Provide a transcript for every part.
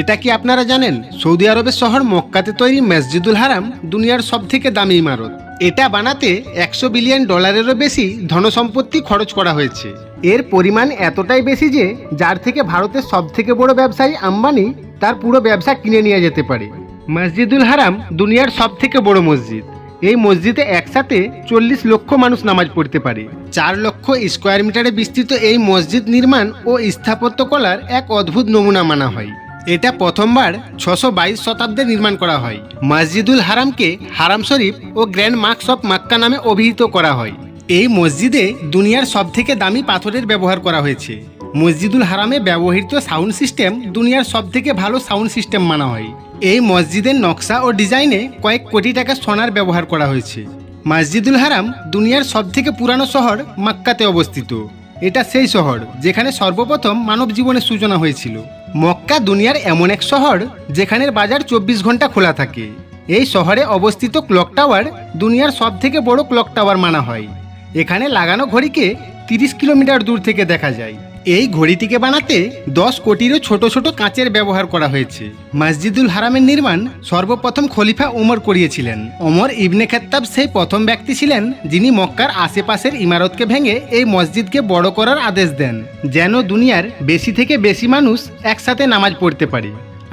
এটা কি আপনারা জানেন? সৌদি আরবের শহর মক্কাতে তৈরি মসজিদুল হারাম দুনিয়ার সব থেকে দামি ইমারত। এটা বানাতে একশো বিলিয়ন ডলারেরও বেশি ধনসম্পত্তি খরচ করা হয়েছে। এর পরিমাণ এতটাই বেশি যে, যার থেকে ভারতের সব থেকে বড় ব্যবসায়ী আম্বানি তার পুরো ব্যবসা কিনে নিয়ে যেতে পারে। মসজিদুল হারাম দুনিয়ার সব থেকে বড় মসজিদ। এই মসজিদে একসাথে চল্লিশ লক্ষ মানুষ নামাজ পড়তে পারে। চার লক্ষ স্কোয়ার মিটারে বিস্তৃত এই মসজিদ নির্মাণ ও স্থাপত্য কলার এক অদ্ভুত নমুনা মানা হয়। এটা প্রথমবার ছশো বাইশ শতাব্দে নির্মাণ করা হয়। মসজিদুল হারামকে হারাম শরীফ ও গ্র্যান্ড মার্কস অফ মাক্কা নামে অভিহিত করা হয়। এই মসজিদে দুনিয়ার সব থেকে দামি পাথরের ব্যবহার করা হয়েছে। মসজিদুল হারামে ব্যবহৃত সাউন্ড সিস্টেম দুনিয়ার সব থেকে ভালো সাউন্ড সিস্টেম মানা হয়। এই মসজিদের নকশা ও ডিজাইনে কয়েক কোটি টাকা সোনার ব্যবহার করা হয়েছে। মসজিদুল হারাম দুনিয়ার সব থেকে পুরানো শহর মাক্কাতে অবস্থিত। এটা সেই শহর যেখানে সর্বপ্রথম মানব জীবনের সূচনা হয়েছিল। মক্কা দুনিয়ার এমন এক শহর যেখানের বাজার চব্বিশ ঘণ্টা খোলা থাকে। এই শহরে অবস্থিত ক্লক টাওয়ার দুনিয়ার সব থেকে বড় ক্লক টাওয়ার মানা হয়। এখানে লাগানো ঘড়িকে তিরিশ কিলোমিটার দূর থেকে দেখা যায়। এই ঘড়িটিকে বানাতে দশ কোটিরও ছোট ছোট কাঁচের ব্যবহার করা হয়েছে। মসজিদুল হারামের নির্মাণ সর্বপ্রথম খলিফা ওমর করিয়েছিলেন। ওমর ইবনে খেত্তাব সেই প্রথম ব্যক্তি ছিলেন যিনি মক্কার আশেপাশের ইমারতকে ভেঙে এই মসজিদকে বড় করার আদেশ দেন, যেন দুনিয়ার বেশি থেকে বেশি মানুষ একসাথে নামাজ পড়তে পারে।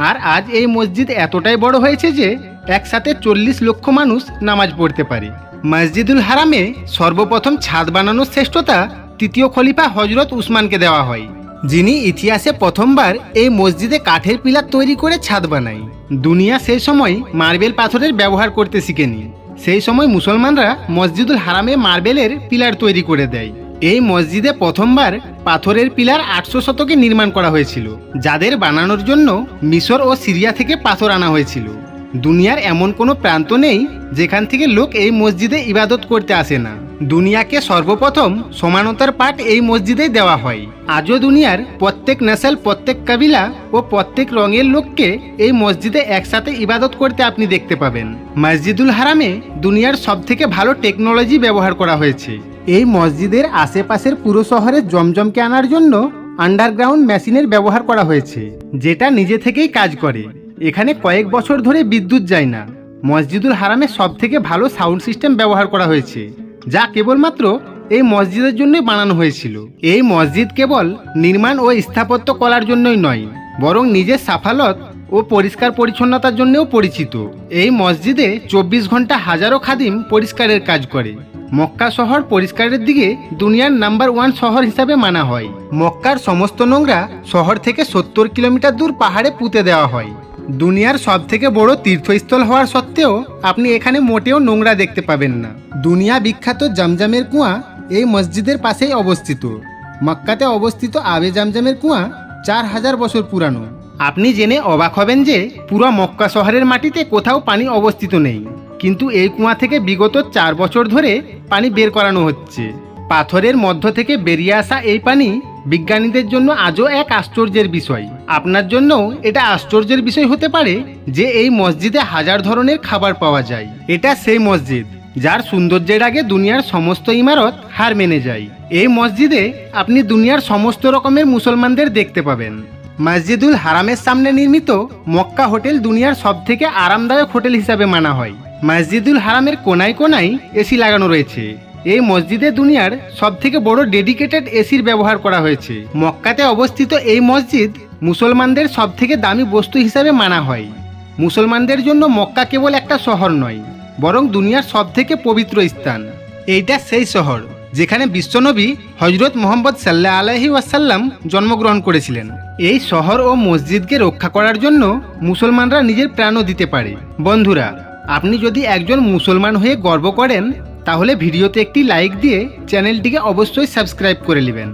আর আজ এই মসজিদ এতটাই বড় হয়েছে যে একসাথে চল্লিশ লক্ষ মানুষ নামাজ পড়তে পারে। মসজিদুল হারামে সর্বপ্রথম ছাদ বানানোর শ্রেষ্ঠতা তৃতীয় খলিফা হজরত উসমানকে দেওয়া হয়। যিনি ইতিহাসে প্রথমবার এই মসজিদে কাঠের পিলার তৈরি করে ছাদ বানায়। দুনিয়া সেই সময় মার্বেল পাথরের ব্যবহার করতে শিখেনি। সেই সময় মুসলমানরা মসজিদুল হারামে মার্বেলের পিলার তৈরি করে দেয়। এই মসজিদে প্রথমবার পাথরের পিলার আটশো শতকে নির্মাণ করা হয়েছিল, যাদের বানানোর জন্য মিশর ও সিরিয়া থেকে পাথর আনা হয়েছিল। দুনিয়ার এমন কোনো প্রান্ত নেই যেখান থেকে লোক এই মসজিদে ইবাদত করতে আসে না। দুনিয়াকে সর্বপ্রথম সমানতার পাঠ এই মসজিদেই দেওয়া হয়। আজও দুনিয়ার প্রত্যেক নেশাল প্রত্যেক কাবিলা ও প্রত্যেক রঙের লোককে এই মসজিদে একসাথে ইবাদত করতে আপনি দেখতে পাবেন। মসজিদুল হারামে দুনিয়ার সব থেকে ভালো টেকনোলজি ব্যবহার করা হয়েছে। এই মসজিদের আশেপাশের পুরো শহরে জমজমকে আনার জন্য আন্ডারগ্রাউন্ড মেশিনের ব্যবহার করা হয়েছে, যেটা নিজে থেকেই কাজ করে। এখানে কয়েক বছর ধরে বিদ্যুৎ যায় না। মসজিদুল হারামে সব থেকে ভালো সাউন্ড সিস্টেম ব্যবহার করা হয়েছে। যা কেবলমাত্র এই মসজিদের জন্যই বানানো হয়েছিল। এই মসজিদ কেবল নির্মাণ ও স্থাপত্য করার জন্যই নয়, বরং নিজের সাফালত ও পরিষ্কার পরিচ্ছন্নতার জন্যও পরিচিত। এই মসজিদে চব্বিশ ঘণ্টা হাজারো খাদিম পরিষ্কারের কাজ করে। মক্কা শহর পরিষ্কারের দিকে দুনিয়ার নাম্বার ওয়ান শহর হিসাবে মানা হয়। মক্কার সমস্ত নোংরা শহর থেকে সত্তর কিলোমিটার দূর পাহাড়ে পুঁতে দেওয়া হয়। দুনিয়ার সব থেকে বড় তীর্থস্থল হওয়ার সত্ত্বেও আপনি এখানে মোটেও নোংরা দেখতে পাবেন না। দুনিয়া বিখ্যাত জামজামের কুয়া এই মসজিদের পাশেই অবস্থিত। মক্কাতে অবস্থিত আবে জামজামের কুয়া চার হাজার বছর পুরানো। আপনি জেনে অবাক হবেন যে পুরো মক্কা শহরের মাটিতে কোথাও পানি অবস্থিত নেই। কিন্তু এই কুয়া থেকে বিগত চার বছর ধরে পানি বের করানো হচ্ছে। পাথরের মধ্য থেকে বেরিয়ে আসা এই পানি বিজ্ঞানীদের জন্য আজও এক আশ্চর্যের বিষয়। আপনার জন্য এটা আশ্চর্যের বিষয় হতে পারে যে এই মসজিদে হাজার ধরনের খাবার পাওয়া যায়। এটা সেই মসজিদ যার সৌন্দর্যের আগে দুনিয়ার সমস্ত ইমারত হার মেনে যায়। এই মসজিদে আপনি দুনিয়ার সমস্ত রকমের মুসলমানদের দেখতে পাবেন। মসজিদুল হারামের সামনে নির্মিত মক্কা হোটেল দুনিয়ার সব থেকে আরামদায়ক হোটেল হিসাবে মানা হয়। মসজিদুল হারামের কোনায় কোনায় এসি লাগানো রয়েছে। এই মসজিদে দুনিয়ার সব থেকে বড় ডেডিকেটেড এসির ব্যবহার করা হয়েছে। মক্কাতে অবস্থিত এই মসজিদ মুসলমানদের সব থেকে দামি বস্তু হিসাবে মানা হয়। মুসলমানদের জন্য মক্কা কেবল একটা শহর নয়, বরং দুনিয়ার সব থেকে পবিত্র স্থান। এইটা সেই শহর যেখানে বিশ্বনবী হজরত মোহাম্মদ সাল্লাহ আলহি ওয়াসাল্লাম জন্মগ্রহণ করেছিলেন। এই শহর ও মসজিদকে রক্ষা করার জন্য মুসলমানরা নিজের প্রাণও দিতে পারে। বন্ধুরা, আপনি যদি একজন মুসলমান হয়ে গর্ব করেন তাহলে ভিডিওতে একটি লাইক দিয়ে চ্যানেলটিকে অবশ্যই সাবস্ক্রাইব করে নেবেন।